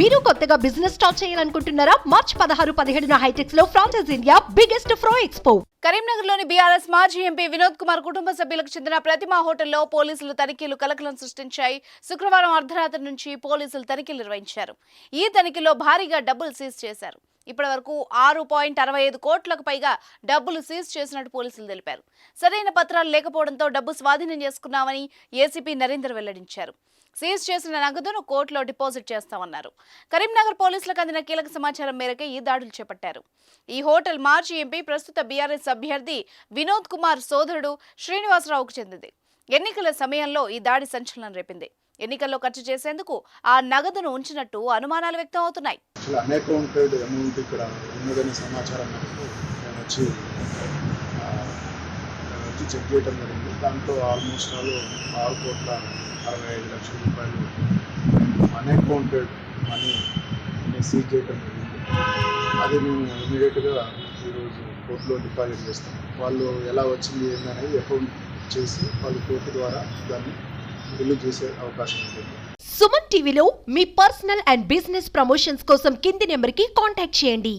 మీరు కొత్తగా business start చేయాలనుకుంటున్నారా? మార్చ్ పదహారు పదిహేడున హైటెక్స్లో ఫ్రాన్సెస్ ఇండియా బిగ్గెస్ట్ ఫ్రో ఎక్స్పో కరీంనగర్లోని బీఆర్ఎస్ మాజీ ఎంపీ వినోద్ కుమార్ కుటుంబ సభ్యులకు చెందిన ప్రతిమా హోటల్లో పోలీసులు తనిఖీలు కలకలం సృష్టించాయి. శుక్రవారం అర్ధరాత్రి నుంచి పోలీసులు తనిఖీలు నిర్వహించారు. ఈ తనిఖీలో భారీగా డబ్బులు సీజ్ చేశారు. ఇప్పటివరకు ఆరు పాయింట్ అరవై ఐదు కోట్లకు పైగా డబ్బులు సీజ్ చేసినట్టు పోలీసులు తెలిపారు. సరైన పత్రాలు లేకపోవడంతో డబ్బు స్వాధీనం చేసుకున్నామని ఏసీపీ నరేందర్ వెల్లడించారు. సీజ్ చేసిన నగదును కోర్టులో డిపాజిట్ చేస్తామన్నారు. కరీంనగర్ పోలీసులకు అందిన కీలక సమాచారం మేరకు ఈ దాడులు చేపట్టారు. ఈ హోటల్ మాజీ ఎంపీ ప్రస్తుత బీఆర్ఎస్ అభ్యర్థి వినోద్ కుమార్ సోదరుడు శ్రీనివాసరావుకు చెందింది. ఎన్నికల సమయంలో ఈ దాడి సంచలనం రేపింది. ఎన్నికల్లో ఖర్చు చేసేందుకు ఆ నగదును ఉంచినట్టు అనుమానాలు వ్యక్తం అవుతున్నాయి. చెక్ చేయడం జరిగింది. దాంట్లో ఆల్మోస్ట్ ఆల్ ఆరు కోట్ల అరవై ఐదు లక్షల రూపాయలు అన్అకౌంటెడ్ మనీ సీజ్ చేయడం జరిగింది. అది మేము ఇమీడియట్గా ఈరోజు కోర్టులో డిపాజిట్ చేస్తాం. వాళ్ళు ఎలా వచ్చింది ఏందనేది అకౌంట్ చేసి వాళ్ళు కోర్టు ద్వారా దాన్ని బిల్లు చేసే అవకాశం ఉంటుంది. సుమన్ టీవీలో మీ పర్సనల్ అండ్ బిజినెస్ ప్రమోషన్స్ కోసం కింది నెంబర్కి కాంటాక్ట్ చేయండి.